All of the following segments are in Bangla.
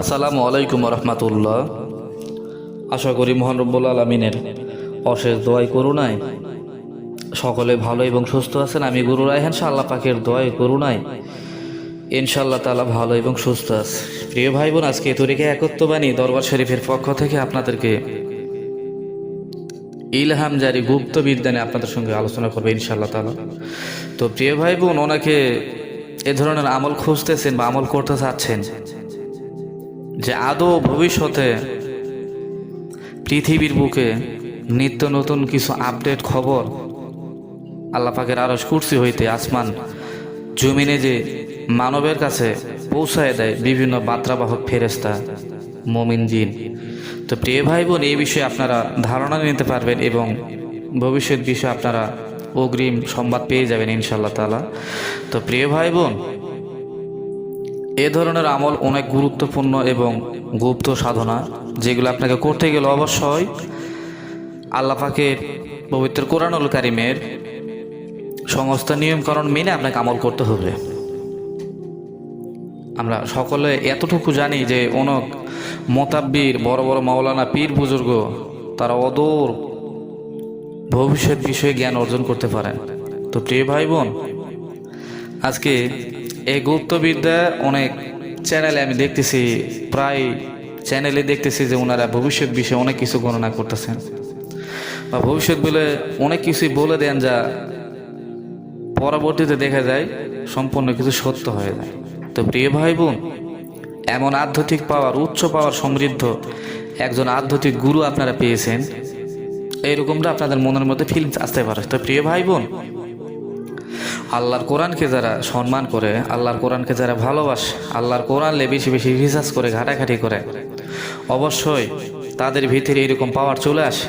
আসসালামু আলাইকুম রহমতুল্লাহ আশা করি মোহন রব্বুল আলমিনের অশেষ দোয়াই করুণায় সকলে ভালো এবং সুস্থ আছেন। আমি গুরু রায়হান, শাহ আল্লাহ পাকের দোয়াই করুণায় ইনশাল্লাহ তালা ভালো এবং সুস্থ আছে। প্রিয় ভাই বোন আজকে তরিকে একত্ববাণী দরবার শরীফের পক্ষ থেকে আপনাদেরকে ইলহাম জারি গুপ্ত বিদ্যানে আপনাদের সঙ্গে আলোচনা করবে ইনশাল্লাহ তালা তো প্রিয় ভাই বোন ওনাকে এ ধরনের আমল খুঁজতেছেন বা আমল করতে চাচ্ছেন যে আদৌ ভবিষ্যতে পৃথিবীর বুকে নিত্য নতুন কিছু আপডেট খবর আল্লাহ পাকের আরস কুর্সি হইতে আসমান জমিনে যে মানবের কাছে পৌঁছায় দেয় বিভিন্ন বার্তাবাহক ফেরেস্তা মমিন জিন। তো প্রিয় ভাই বোন এই বিষয়ে আপনারা ধারণা নিতে পারবেন এবং ভবিষ্যৎ বিষয়ে আপনারা অগ্রিম সংবাদ পেয়ে যাবেন ইনশাল্লাহ তালা তো প্রিয় ভাই বোন এ ধরনের আমল অনেক গুরুত্বপূর্ণ এবং গুপ্ত সাধনা, যেগুলো আপনাকে করতে গেলে অবশ্যই আল্লাহ পাকের পবিত্র কোরআনুল কারিমের সমস্ত নিয়মকরণ মেনে আপনাকে আমল করতে হবে। আমরা সকলে এতটুকু জানি যে অনেক মোতাব্বির, বড় বড় মাওলানা, পীর বুজুর্গ, তারা অদূর ভবিষ্যৎ বিষয়ে জ্ঞান অর্জন করতে পারেন। তো প্রিয় ভাই বোন, আজকে এই গুপ্তবিদ্যা অনেক চ্যানেলে আমি দেখতেছি, প্রায় চ্যানেলে দেখতেছি যে ওনারা ভবিষ্যৎ বিষয়ে অনেক কিছু গণনা করতেছেন। বা ভবিষ্যৎ বলে অনেক কিছুই বলে দেন যা পরবর্তীতে দেখা যায় সম্পূর্ণ কিছু সত্য হয়ে যায়। তো প্রিয় ভাই বোন এমন আধ্যাত্মিক পাওয়ার, উচ্চ পাওয়ার সমৃদ্ধ একজন আধ্যাত্মিক গুরু আপনারা পেয়েছেন। এইরকমটা আপনাদের মনের মধ্যে ফিলিংস আসতে পারে। তো প্রিয় ভাই বোন আল্লাহর কোরআনকে যারা সম্মান করে, আল্লাহর কোরআনকে যারা ভালোবাসে, আল্লাহর কোরআনলে বেশি বেশি রিসার্চ করে, ঘাটাঘাটি করে, অবশ্যই তাদের ভিতরে এরকম পাওয়ার চলে আসে।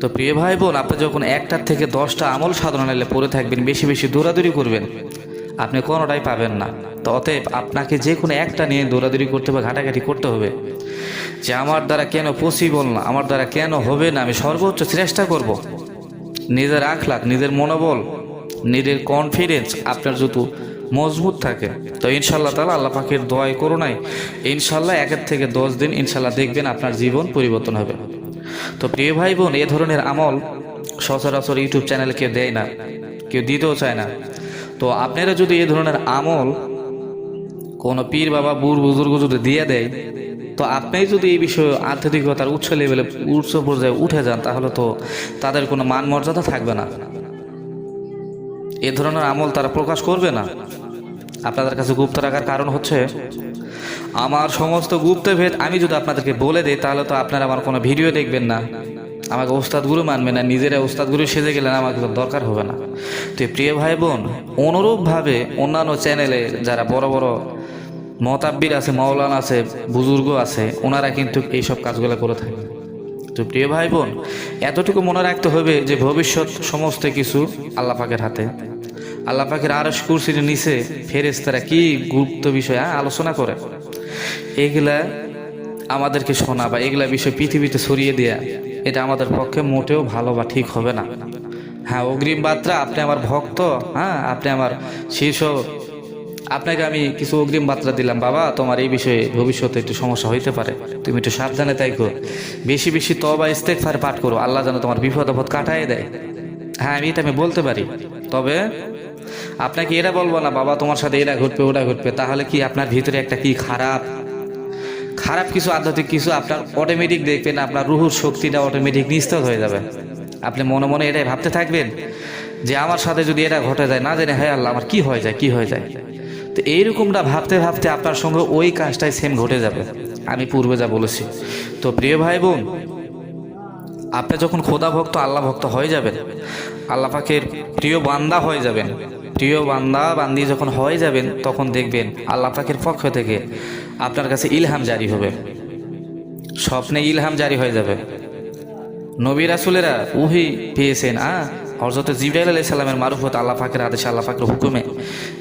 তো প্রিয় ভাই বোন আপনি যখন একটার থেকে দশটা আমল সাধনা নিলে পড়ে থাকবেন, বেশি বেশি দৌড়াদৌড়ি করবেন, আপনি কোনোটাই পাবেন না। তো অতএব আপনাকে যে কোনো একটা নিয়ে দৌড়াদৌড়ি করতে হবে, ঘাটাঘাটি করতে হবে। যে আমার দ্বারা কেন পসিবল না, আমার দ্বারা কেন হবে না, আমি সর্বোচ্চ চেষ্টা করব। নিজের আখলাখ, নিজের মনোবল নিজের কনফিডেন্স আপনার যত মজবুত থাকে। তো ইনশাল্লাহ তালা আল্লাহ পাখির দোয়াই করোনায় ইনশাল্লাহ একের থেকে দশ দিন ইনশাল্লাহ দেখবেন আপনার জীবন পরিবর্তন হবে। তো প্রিয় ভাই বোন এ ধরনের আমল সচরাচর ইউটিউব চ্যানেল কেউ দেয় না, কেউ দিতেও চায় না। তো আপনারা যদি এ ধরনের আমল কোনো পীর বাবা, বুড় বুজুর্গ যদি দিয়ে দেয়, তো আপনি যদি এই বিষয়ে আধ্যাত্মিকতার উচ্চ লেভেলে উচ্চ পর্যায়ে উঠে যান, তাহলে তো তাদের কোনো মান মর্যাদা থাকবে না। এ ধরনের আমল তারা প্রকাশ করবে না। আপনাদের কাছে গুপ্ত রাখার কারণ হচ্ছে, আমার সমস্ত গুপ্তভেদ আমি যদি আপনাদেরকে বলে দিই, তাহলে তো আপনারা আমার কোনো ভিডিও দেখবেন না। আমাকে ওস্তাদ গুরু মানবে না, নিজেরা ওস্তাদ গুরু সেজে গেলেন আমাকে দরকার হবে না। তো প্রিয় ভাই বোন অনুরূপভাবে অন্যান্য চ্যানেলে যারা বড় বড় মতাব্বির আছে মৌলানা আছে, বুজুর্গ আছে, ওনারা কিন্তু এইসব কাজগুলো করে থাকে তো প্রিয় ভাই বোন এতটুকু মনে রাখতে হবে যে ভবিষ্যৎ সমস্ত কিছু আল্লাহ পাকের হাতে। আল্লাহ পাকের আরস কুরসির নিচে ফেরেস্তারা কি গুপ্ত বিষয় আলোচনা করে? এগুলা আমাদেরকে শোনা বা এগুলা বিষয় পৃথিবীতে ছড়িয়ে দেয়া, এটা আমাদের পক্ষে মোটেও ভালো বা ঠিক হবে না। হ্যাঁ অগ্রিম বার্তা, আপনি আমার ভক্ত হ্যাঁ আপনি আমার শীর্ষ আপনাকে আমি কিছু অগ্রিম বার্তা দিলাম, বাবা। তোমার এই বিষয়ে ভবিষ্যতে একটু সমস্যা হইতে পারে। তুমি একটু সাবধানে তাই করো। বেশি বেশি তবা ইস্তেকফার পাঠ করো। আল্লাহ যেন তোমার বিপদ আপদ কাটায় দেয়। হ্যাঁ আমি এটা আমি বলতে পারি। তবে আপনাকে এরা বলব না, বাবা, তোমার সাথে এরা ঘটবে, ওরা ঘটবে। তাহলে কি আপনার ভিতরে একটা কি খারাপ? খারাপ কিছু আধ্যাত্মিক কিছু আপনার অটোমেটিক দেখবেন, আপনার রুহুর শক্তিটা অটোমেটিক নিস্তেজ হয়ে যাবে। আপনি মনে মনে এটাই ভাবতে থাকবেন যে, আমার সাথে যদি এটা ঘটে যায়, না জানে হ্যাঁ আল্লাহ, আমার কি হয়ে যায়, কি হয়ে যায়? তো এইরকমটা ভাবতে ভাবতে আপনার সঙ্গে ওই কাজটাই সেম ঘটে যাবে। আমি পূর্বে যা বলেছি। তো প্রিয় ভাই বোন, আপনি যখন খোদা ভক্ত, আল্লাহ ভক্ত হয়ে যাবেন, আল্লাহ পাকের প্রিয় বান্দা হয়ে যাবেন। প্রিয় বান্দা, বান্দি যখন হয়ে যাবেন, তখন দেখবেন আল্লাহ পাকের পক্ষ থেকে আপনার কাছে ইলহাম জারি হবে। স্বপ্নে ইলহাম জারি হয়ে যাবে। নবী রাসুলেরা উহি পেয়েছেন, আ? হজরত জিব্রাইল আলাই সাল্লামের মারুফত আল্লাহ পাকের আদেশে, আল্লাহ পাকের হুকুমে।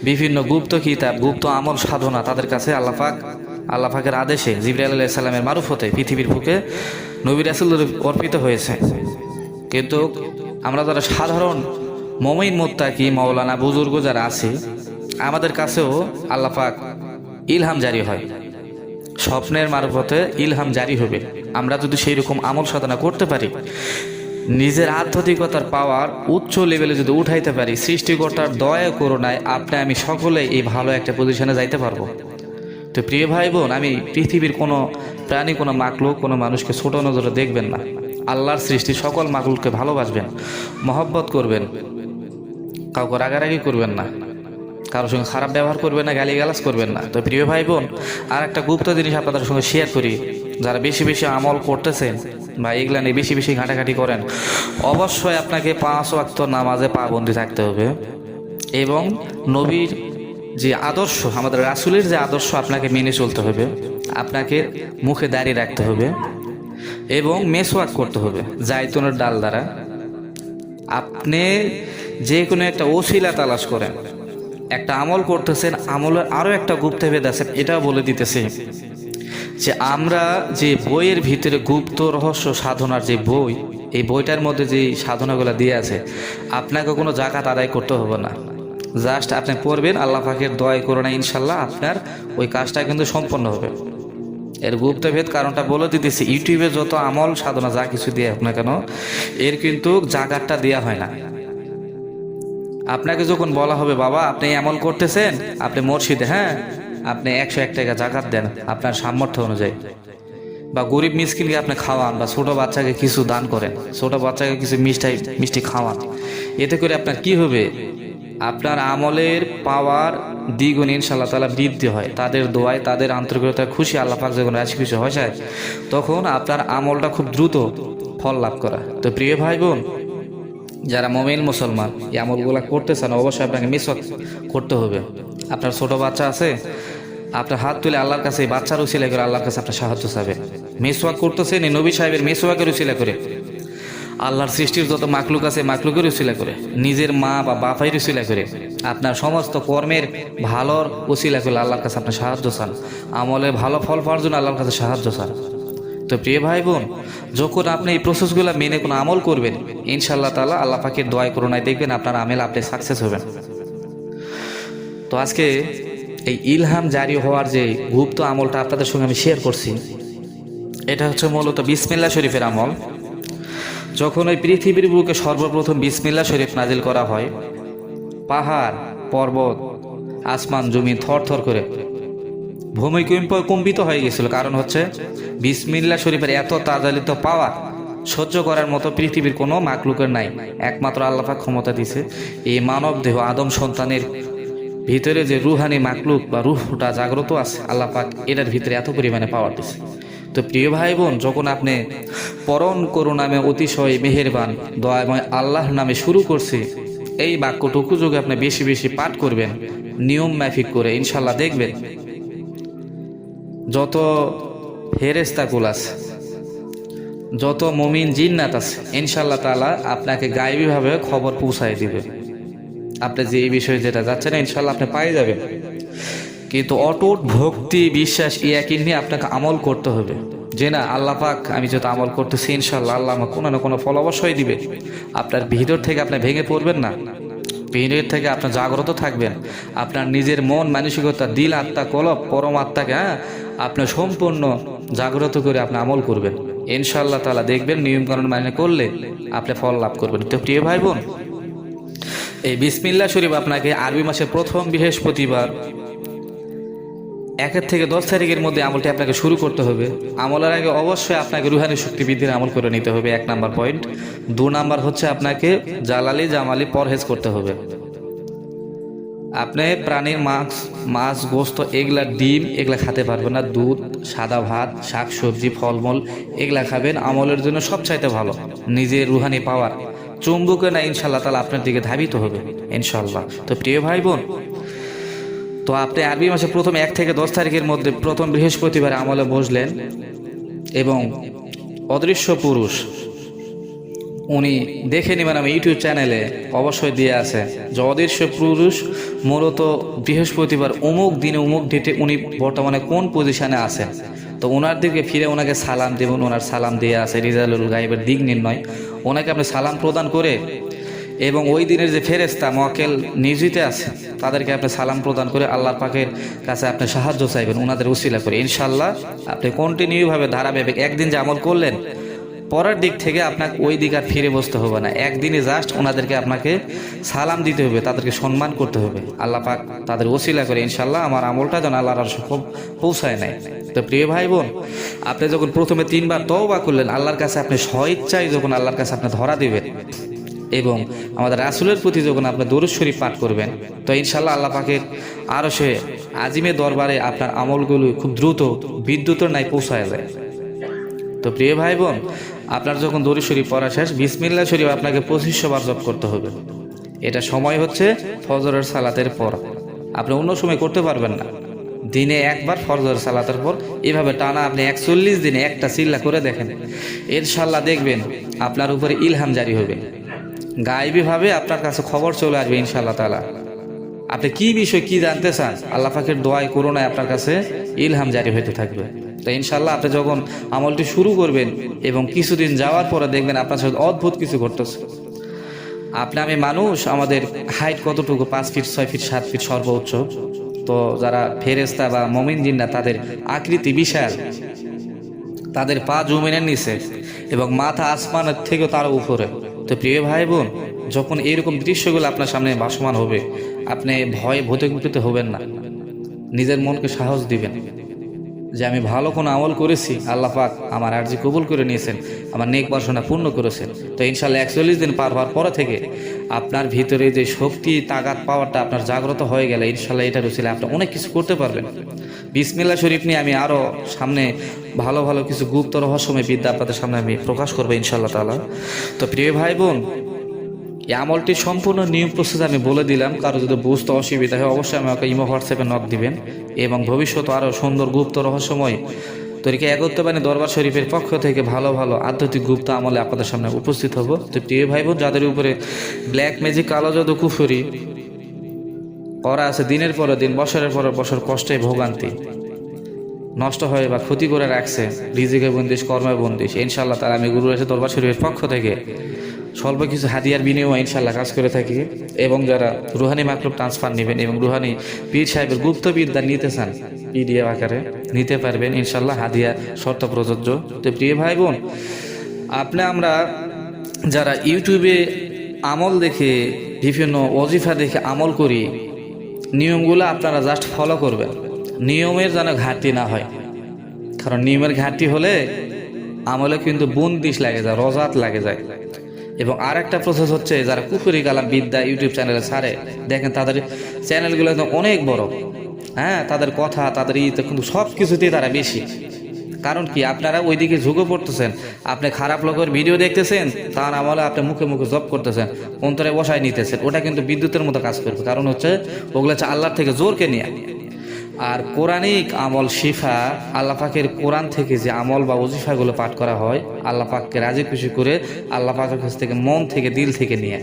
বিভিন্ন গুপ্ত কিতাব, গুপ্ত আমল সাধনা তাদের কাছে আল্লাহ পাক, আল্লাহ পাকের আদেশে জিব্রাইল আলাই সাল্লামের মারুফতে পৃথিবীর বুকে নবী রাসুল অর্পিত হয়েছে। কিন্তু আমরা যারা সাধারণ মমিন, মোত্তাকি মৌলানা বুজুর্গ যারা আছে, আমাদের কাছেও আল্লাহ পাক ইলহাম জারি হয়। স্বপ্নের মারফতে ইলহাম জারি হবে। আমরা যদি সেই রকম আমল সাধনা করতে পারি নিজের আধ্যাত্মিকতার পাওয়ার উচ্চ লেভেলে যদি উঠাইতে পারি, সৃষ্টিকর্তার দয়া, করুণায় আপনি, আমি সকলে এই ভালো একটা পজিশনে যাইতে পারব। তো প্রিয় ভাই বোন আমি পৃথিবীর কোনো প্রাণী, কোনো মাকলুক, কোনো মানুষকে ছোট নজরে দেখবেন না। আল্লাহর সৃষ্টি সকল মাকলুককে ভালোবাসবেন, মহব্বত করবেন, কাউকে রাগারাগি করবেন না, কারোর সঙ্গে খারাপ ব্যবহার করবেন না, গালিগালাজ করবেন না। তো প্রিয় ভাই বোন আর একটা গুপ্ত জিনিস আপনাদের সঙ্গে শেয়ার করি। যারা বেশি বেশি আমল করতেছেন বা এগুলা নিয়ে বেশি বেশি ঘাটাঘাটি করেন, অবশ্যই আপনাকে পাঁচ ওয়াক্ত নামাজে পাবন্দি থাকতে হবে। এবং নবীর যে আদর্শ, আমাদের রাসুলের যে আদর্শ আপনাকে মেনে চলতে হবে, আপনাকে মুখে দাঁড়িয়ে রাখতে হবে এবং মেসওয়াক করতে হবে, জাইতুনের ডাল দ্বারা। আপনি যে কোনো একটা ওসিলা তালাশ করেন, একটা আমল করতেছেন, আমলের আরও একটা গুপ্তভেদ আছে, এটাও বলে দিতেছি। যে আমরা যে বইয়ের ভিতরে গুপ্ত রহস্য সাধনার যে বই, এই বইটার মধ্যে যে সাধনাগুলো দিয়ে আছে, আপনাকে কোনো জাকাত আদায় করতে হবে না। জাস্ট আপনি পড়বেন, আল্লাহ পাকের দয় করোনা ইনশাল্লাহ আপনার ওই কাজটা কিন্তু সম্পন্ন হবে। এর গুপ্তভেদ কারণটা বলে দিতেছি, ইউটিউবে যত আমল, সাধনা, যা কিছু দিয়ে হোক না কেন এর কিন্তু জাকাতটা দেওয়া হয় না। আপনাকে যখন বলা হবে, বাবা, আপনি আমল করতেছেন, আপনি মসজিদে হ্যাঁ আপনি একশো এক টাকা জাকাত দেন আপনার সামর্থ্য অনুযায়ী। বা গরিব মিসকিনকে আপনি খাওয়ান বা ছোট বাচ্চাকে কিছু দান করেন, ছোট বাচ্চাকে কিছু মিষ্টাই, মিষ্টি খাওয়ান। এতে করে আপনার কি হবে? আপনার আমলের পাওয়ার দ্বিগুণ ইনশাল্লাহ তালা বৃদ্ধি হয়। তাদের দোয়ায়, তাদের আন্তরিকতায় খুশি আল্লাহ পাক যখন রাশি খুশি হয়ে যায় তখন আপনার আমলটা খুব দ্রুত ফল লাভ করা। তো প্রিয় ভাই বোন যারা মমিন মুসলমান, এই আমলগুলো করতে চান অবশ্যই আপনাকে মিস করতে হবে। আপনার ছোট বাচ্চা আছে আপনার হাত তুলে আল্লাহর কাছে বাচ্চার উচিলা করে আল্লাহর কাছে আপনার সাহায্য চাবে। মেসওয়াক করতেছেন এই নবী সাহেবের মেসওয়াকের উচিলা করে। আল্লাহর সৃষ্টির যত মাকলুক আছে মাকলুকের উচিলা করে। নিজের মা বা বাপাইর উচিলা করে। আপনার সমস্ত কর্মের ভালোর উচিলা করে আল্লাহর কাছে আপনার সাহায্য চান। আমলে ভালো ফল পাওয়ার জন্য আল্লাহর কাছে সাহায্য চান। তো প্রিয় ভাই বোন, যখন আপনি এই প্রসেসগুলো মেনে কোনো আমল করবেন ইনশাল্লাহ তালা আল্লাহ পাখির দোয়াই করোনায় দেখবেন আপনার আমেল আপনি সাকসেস হবেন। তো আজকে এই ইলহাম জারি হওয়ার যে গুপ্ত আমলটা আপনাদের সঙ্গে আমি শেয়ার করছি, এটা হচ্ছে মূলত বিসমিল্লা শরীফের আমল। যখন ওই পৃথিবীর বুকে সর্বপ্রথম বিসমিল্লা শরীফ নাজিল করা হয়, পাহাড়, পর্বত, আসমান, জমি থর থর করে ভূমিকম্প কম্পিত হয়ে গেছিল। কারণ হচ্ছে বিসমিল্লা শরীফের এত তাজালিত পাওয়া সহ্য করার মতো পৃথিবীর কোনো মাকলুকের নাই। একমাত্র আল্লাপাক ক্ষমতা দিছে এই মানব দেহ আদম সন্তানের ভিতরে যে রুহানি মাকলুক বা রুহটা জাগ্রত আছে আল্লাপাক এটার ভিতরে এত পরিমাণে পাওয়ার দিছে। তো প্রিয় ভাই বোন যখন আপনি পরম করু নামে অতিশয় মেহেরবান, দয়াময় আল্লাহর নামে শুরু করছে, এই বাক্যটুকু যোগে আপনি বেশি বেশি পাঠ করবেন, নিয়ম মাফিক করে ইনশাল্লাহ দেখবেন, যত ফেরেস্তাকুল আছে, যত মমিন জিন্নাত আছে, ইনশাল্লাহ তালা আপনাকে গায়েবীভাবে খবর পৌঁছায় দিবে। আপনি যে এই বিষয়ে যেটা যাচ্ছেন ইনশাল্লাহ আপনি পাই যাবেন। কিন্তু অটুট ভক্তি, বিশ্বাস, ইয়াকিন নিয়ে আপনাকে আমল করতে হবে। যে না, আল্লাহ পাক, আমি যত আমল করতেছি ইনশাল্লাহ আল্লাহ আমার কোনো না কোনো ফল অবশ্যই দিবে। আপনার ভিতর থেকে আপনি ভেঙে পড়বেন না। ভিতর থেকে আপনার জাগ্রত থাকবেন। আপনার নিজের মন, মানসিকতা, দিল, আত্মা কলপ পরম আত্মাকে হ্যাঁ আপনি সম্পূর্ণ জাগ্রত করে আপনি আমল করবেন। ইনশাল্লাহ তালা দেখবেন, নিয়মকানুন মানে করলে আপনি ফল লাভ করবেন। তো প্রিয় ভাই বোন এই বিসমিল্লা শরীফ আপনাকে আরবি মাসের প্রথম বৃহস্পতিবার। একের থেকে দশ তারিখের মধ্যে আমলটি আপনাকে শুরু করতে হবে। আমলের আগে অবশ্যই আপনাকে রুহানি শক্তি বৃদ্ধির আমল করে নিতে হবে, এক নাম্বার পয়েন্ট। দু নাম্বার হচ্ছে আপনাকে জালালি জামালি পরহেজ করতে হবে। আপনি প্রাণীর মাছ মাছ, গোস্ত এগুলা ডিম এগুলা খেতে পারবেন না। দুধ, সাদা ভাত, শাক সবজি, ফলমূল এগুলা খাবেন। আমলের জন্য সবচাইতে ভালো, নিজের রুহানি পাওয়ার। চুম্বুকে না ইনশাল্লাহ তাহলে আপনার দিকে ধাবিত হবে ইনশাল্লাহ তো প্রিয় ভাই বোন তো আপনি আরবি মাসে প্রথম এক থেকে দশ তারিখের মধ্যে প্রথম বৃহস্পতিবার আমলে বসলেন এবং অদৃশ্য পুরুষ, উনি দেখে নেবেন আমি ইউটিউব চ্যানেলে অবশ্যই দিয়ে আছে, যে অদৃশ্য পুরুষ মূলত বৃহস্পতিবার অমুক দিনে অমুক ডেটে উনি বর্তমানে কোন পজিশনে আছেন। তো ওনার দিকে ফিরে ওনাকে সালাম দেবেন ওনার সালাম দিয়ে আছে, রিজালুল গাইবের দিক নির্ণয়। ওনাকে আপনি সালাম প্রদান করে এবং ওই দিনের যে ফেরেস্তা মকেল নিয়োজিত আছে, তাদেরকে আপনি সালাম প্রদান করে আল্লাহ পাকের কাছে আপনি সাহায্য চাইবেন ওনাদের উশিলা করে। ইনশাল্লাহ আপনি কন্টিনিউভাবে ধারাবাহিক একদিন যে আমল করলেন পরের দিক থেকে আপনাকে ওই দিক আর ফিরে বসতে হবে না। একদিনে জাস্ট ওনাদেরকে আপনাকে সালাম দিতে হবে, তাদেরকে সম্মান করতে হবে। আল্লাহ পাক তাদের ওসিলা করে ইনশাল্লাহ আমার আমলটা যেন আল্লাহর আর খুব পৌঁছায় নাই। তো প্রিয় ভাই বোন, আপনি যখন প্রথমে তিনবার তওবা করলেন, আল্লাহর কাছে আপনি স্বইচ্ছায় যখন আল্লাহর কাছে আপনি ধরা দিবেন এবং আমাদের রাসুলের প্রতি যখন আপনি দরুদ শরীফ পাঠ করবেন, তো ইনশাল্লাহ আল্লাহ পাকের আরও সে আজিমের দরবারে আপনার আমলগুলো খুব দ্রুত বিদ্যুতের নাই পৌঁছায় যায়। তো প্রিয় ভাই বোন আপনার যখন দরুদ শরীফ পড়া শেষ বিসমিল্লা শরীফ আপনাকে পঁচিশশো বার জপ করতে হবে। এটা সময় হচ্ছে ফজরের সালাতের পর। আপনি অন্য সময় করতে পারবেন না। দিনে একবার ফজরের সালাতের পর। এভাবে টানা আপনি একচল্লিশ দিনে একটা চিল্লা করে দেখেন। ইনশাল্লাহ দেখবেন আপনার উপরে ইলহাম জারি হবে। গায়েবীভাবে আপনার কাছে খবর চলে আসবে ইনশাল্লাহ তালা আপনি কি বিষয় কি জানতে চান? আল্লাহ পাকের দোয়াই করোনায় আপনার কাছে ইলহাম জারি হইতে থাকবে। তো ইনশাল্লাহ আপনি যখন আমলটি শুরু করবেন এবং কিছুদিন যাওয়ার পরে দেখবেন আপনার সাথে অদ্ভুত কিছু ঘটতেছে। আপনি, আমি মানুষ, আমাদের হাইট কতটুকু? পাঁচ ফিট ছয় ফিট সাত ফিট সর্বোচ্চ। তো যারা ফেরেস্তা বা মমিন জিন্না তাদের আকৃতি বিশাল। তাদের পা জমিনের নিচে এবং মাথা আসমানের থেকেও তার উপরে। তো প্রিয় ভাই বোন, যখন এইরকম দৃশ্যগুলো আপনার সামনে ভাসমান হবে, আপনি ভয়ে ভূতকুপিত হবেন না। নিজের মনকে সাহস দিবেন। যে আমি ভালো কোনো আমল করেছি, আল্লাহ পাক আমার আর্জি কবুল করে নিয়েছেন, আমার নেক বাসনা পূর্ণ করেছেন। তো ইনশাল্লাহ একচল্লিশ দিন পার হওয়ার পরে থেকে আপনার ভিতরে যে শক্তি তাগাত পাওয়ারটা আপনার জাগ্রত হয়ে গেলে ইনশাল্লাহ এটা রুচিলে আপনি অনেক কিছু করতে পারবেন। বিসমিল্লা শরীফ নিয়ে আমি আরও সামনে ভালো ভালো কিছু গুপ্ত রহস্যময় বিদ্যা আপনাদের সামনে আমি প্রকাশ করব ইনশাল্লাহ তালা তো প্রিয় ভাই বোন এই আমলটি সম্পূর্ণ নিয়ম প্রস্তুত আমি বলে দিলাম। কারও যদি বুঝতে অসুবিধা হয়, অবশ্যই আমাকে ইমো হোয়াটসঅ্যাপে নক দিবেন এবং ভবিষ্যতে আরও সুন্দর গুপ্ত রহস্যময় তরিকে একত্রবাণী দরবার শরীফের পক্ষ থেকে ভালো ভালো আধ্যাত্মিক গুপ্ত আমলে আপনাদের সামনে উপস্থিত হব। তো প্রিয় ভাই বোন যাদের উপরে ব্ল্যাক ম্যাজিক, কালো জাদু, কুফুরি করা আছে, দিনের পর দিন, বছরের পর বছর কষ্টে ভোগান্তি, নষ্ট হয়ে বা ক্ষতি করে রাখছে রিজিকে বন্দিশ কর্মে বন্দিশ ইনশাল্লাহ তারা আমি গুরু এসে দরবার শরীফের পক্ষ থেকে। স্বল্প কিছু হাদিয়ার বিনিময়ে ইনশাল্লাহ কাজ করে থাকি এবং যারা রুহানি মাকলুব ট্রান্সফার নেবেন এবং রুহানি পীর সাহেবের গুপ্ত বিদ্যা নিতে চান পিডিএফ আকারে নিতে পারবেন ইনশাল্লাহ হাদিয়া শর্ত প্রযোজ্য। তো প্রিয় ভাই বোন আপনি আমরা যারা ইউটিউবে আমল দেখে, বিভিন্ন অজিফা দেখে আমল করি, নিয়মগুলো আপনারা জাস্ট ফলো করবেন। নিয়মের যেন ঘাটতি না হয়। কারণ নিয়মের ঘাটতি হলে আমলে কিন্তু বন্দিশ লাগে যায়, রজাত লাগে যায়। এবং আর একটা প্রসেস হচ্ছে যারা কুকুরি কালাম বিদ্যা ইউটিউব চ্যানেলে ছাড়ে, দেখেন তাদের চ্যানেলগুলো অনেক বড়। হ্যাঁ তাদের কথা, তাদের ইতে কিন্তু সব কিছুতেই তারা বেশি। কারণ কি? আপনারা ওইদিকে ঝুঁকে পড়তেছেন। আপনি খারাপ লোকের ভিডিও দেখতেছেন, তার আমলে আপনি মুখে মুখে জব করতেছেন, অন্তরে বসায় নিতেছেন। ওটা কিন্তু বিদ্যুতের মতো কাজ করবে। কারণ হচ্ছে, ওগুলো হচ্ছে আল্লাহর থেকে জোরকে নিয়ে। আর কোরআনিক আমল শিফা আল্লাপাকের কোরআন থেকে যে আমল বা ওজিফাগুলো পাঠ করা হয় আল্লাপাককে রাজি খুশি করে আল্লাপাকের কাছ থেকে মন থেকে, দিল থেকে নিয়ে।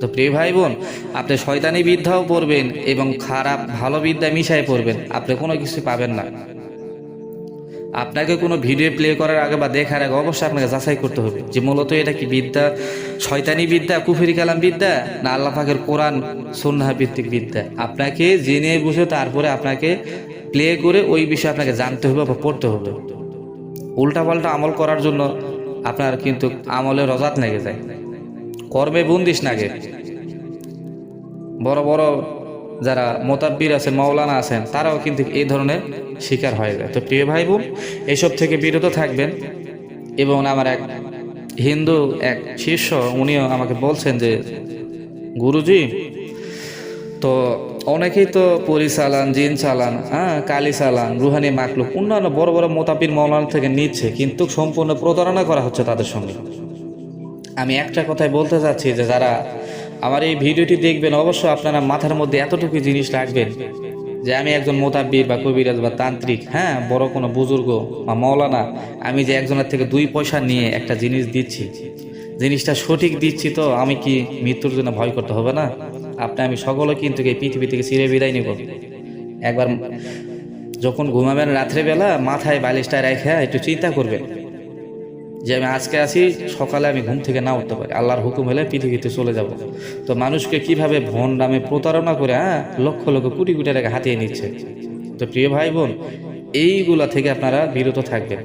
তো প্রিয় ভাই বোন আপনি শয়তানি বিদ্যাও পড়বেন এবং খারাপ ভালো বিদ্যা মিশায় পড়বেন, আপনি কোনো কিছু পাবেন না। আপনাকে কোনো ভিডিও প্লে করার আগে বা দেখার আগে অবশ্যই আপনাকে যাচাই করতে হবে যে মূলত এটা কি বিদ্যা, শয়তানি বিদ্যা, কুফিরি কালাম বিদ্যা, না আল্লাহ পাকের কোরআন সন্ন্যাহ ভিত্তিক বিদ্যা? আপনাকে জেনে বুঝে তারপরে আপনাকে প্লে করে ওই বিষয়ে আপনাকে জানতে হবে বা পড়তে হবে। উল্টাপাল্টা আমল করার জন্য আপনার কিন্তু আমলে রজাত লেগে যায়। কর্মে বন্দিস নাগে বড় বড় যারা মোতাব্বির আছেন, মাওলানা আছেন, তারাও কিন্তু এই ধরনের শিকার হয়ে যায়। তো প্রিয় ভাই বোন এইসব থেকে বিরত থাকবেন এবং আমার এক হিন্দু এক শিষ্য, উনিও আমাকে বলছেন যে, গুরুজি, তো অনেকেই তো পরি চালান, জিন চালান হ্যাঁ কালি চালান, রুহানি মাকলুক, অন্যান্য বড় বড় মোতাবির মৌলানা থেকে নিচ্ছে, কিন্তু সম্পূর্ণ প্রতারণা করা হচ্ছে তাদের সঙ্গে। আমি একটা কথাই বলতে চাচ্ছি যে, যারা আমার এই ভিডিওটি দেখবেন, অবশ্যই আপনারা মাথার মধ্যে এতটুকু জিনিস রাখবেন যে আমি একজন মোতাব্বির বা কবিরাজ বা তান্ত্রিক হ্যাঁ বড় কোনো বুজুর্গ বা মৌলানা, আমি যে একজনের থেকে দুই পয়সা নিয়ে একটা জিনিস দিচ্ছি, জিনিসটা সঠিক দিচ্ছি তো আমি কি মৃত্যুর জন্য ভয় করতে হবে না? আপনি, আমি সকলে কিন্তু এই পৃথিবী থেকে চিরে বিদায় নিব। একবার যখন ঘুমাবেন রাত্রেবেলা, মাথায় বালিশটা রেখে একটু চিন্তা করবেন যে আমি আজকে আসি সকালে আমি ঘুম থেকে না উঠতে পারি। আল্লাহর হুকুম হলে পৃথিবীতে চলে যাব। তো মানুষকে কীভাবে ভন নামে প্রতারণা করে হ্যাঁ লক্ষ লক্ষ কোটি কোটি টাকা হাতিয়ে নিচ্ছে। তো প্রিয় ভাই বোন এইগুলা থেকে আপনারা বিরত থাকবেন।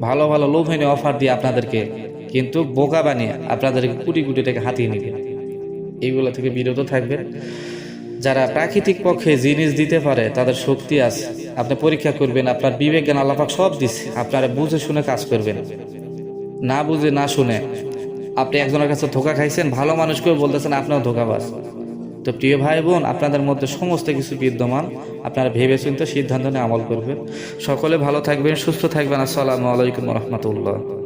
ভালো ভালো লোভনীয় অফার দিয়ে আপনাদেরকে কিন্তু বোকা বানিয়ে আপনাদেরকে কোটি কোটি টাকা হাতিয়ে নেবে। এইগুলো থেকে বিরত থাকবেন। যারা প্রাকৃতিক পক্ষে জিনিস দিতে পারে, তাদের শক্তি আছে। আপনি পরীক্ষা করবেন, আপনার বিবেক জ্ঞান আল্লাপাক সব দিচ্ছে আপনারা বুঝে শুনে কাজ করবেন। না বুঝে, না শুনে। আপনি একজনের কাছে ধোকা খাইছেন, ভালো মানুষকেও বলতেছেন আপনার ধোকাবাজ। তো প্রিয় ভাই বোন, আপনাদের মধ্যে সমস্ত কিছু বিদ্যমান। আপনারা ভেবে চিন্তে সিদ্ধান্ত নিয়ে আমল করবেন। সকলে ভালো থাকবেন, সুস্থ থাকবেন। আসসালামু আলাইকুম রহমতুল্লাহ।